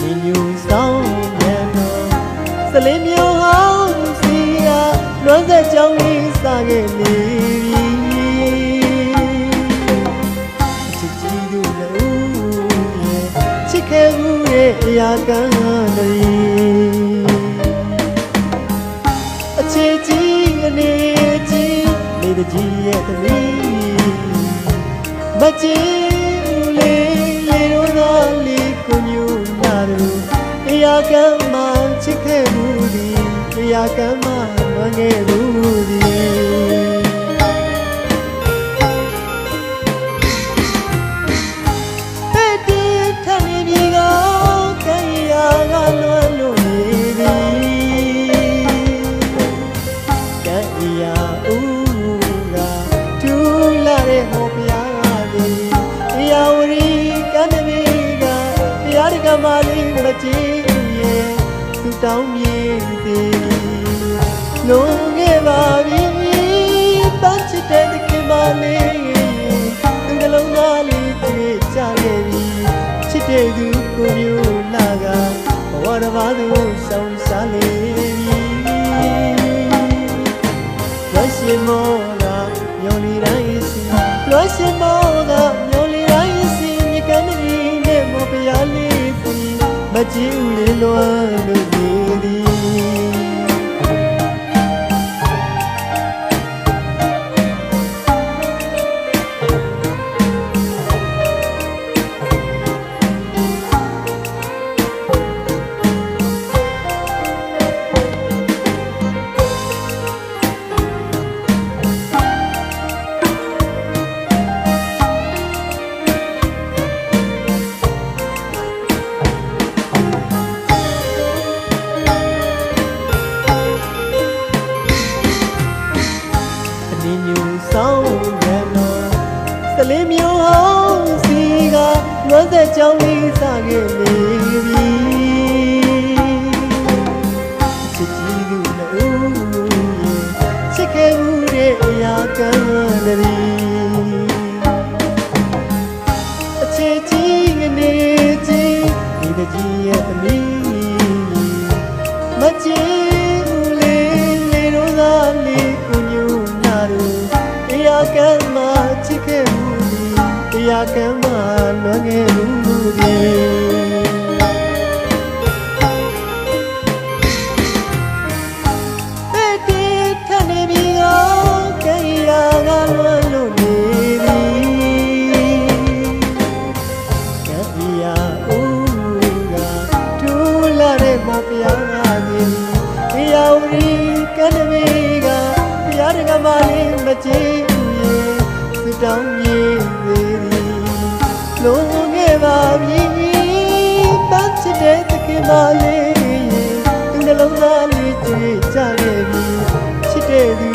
နီမျိုးဆောင်မြန်တော်စလင်းမျိုးဟောင်းစီယာလွမ်းသက်ကြောင်းလေးစားခဲ့လေပြီချစ်ကြည့်သူလည်းရဲ့ချစ်ခဲ့မှုရဲ့အရာကံတွေအခြေကြီးအနေကြီးနေတကြီးရဲ့သမီးမကြ ရာကံမှချစ်ခဲ့မှုဒီအရာကံမှမငယ်မှုဒီပဲ့ တောင်းမြည်သည်လုံးခဲ့ပါပြီတန်းချစ်တဲ့တခင်မလေးသူကလုံးသားလေးတွေ့ကြခဲ့ပြီချစ်တဲ့သူကိုမျိုးလာကဘဝတစ်ပါးသူဆောင်စားလေပြီလွှတ်ရှ ကြည့်ဦးလေလွမ်းလို့နေသည် အနည်းမျိုးဆောင်ရနော်စလေးမျိုးဟောင်းစီကလွမ်းသက်ကြောင်းလေးစားခဲ့လေပြီချစ်ကြည့်သူလည်းချစ်ခဲ့မှုတဲ့အရာကံတည်းအခြေကြီးကနေကြီးဒီတကြီးရဲ့ ကံမှာချစ်ခဲ့မှုဒီတရားကံမှာလွန်ခဲ့မှုဒီပဲ့တီထနေပြီကကံရာကလွန်လို့နေပြီကံရာဦးကဒူလာတဲ့မပြားနေပြီတရားဝရီကံတမေကတရားတကမလေးမကြည့်ဘူးရေစ တောင်းမြေသေးသည်လုံးခဲ့ပါပြီတန်းချစ်တဲ့တခင်မလေးရေဒီနှလုံးသားလေးကြွေကြခဲ့ပြီချစ်တဲ့သူ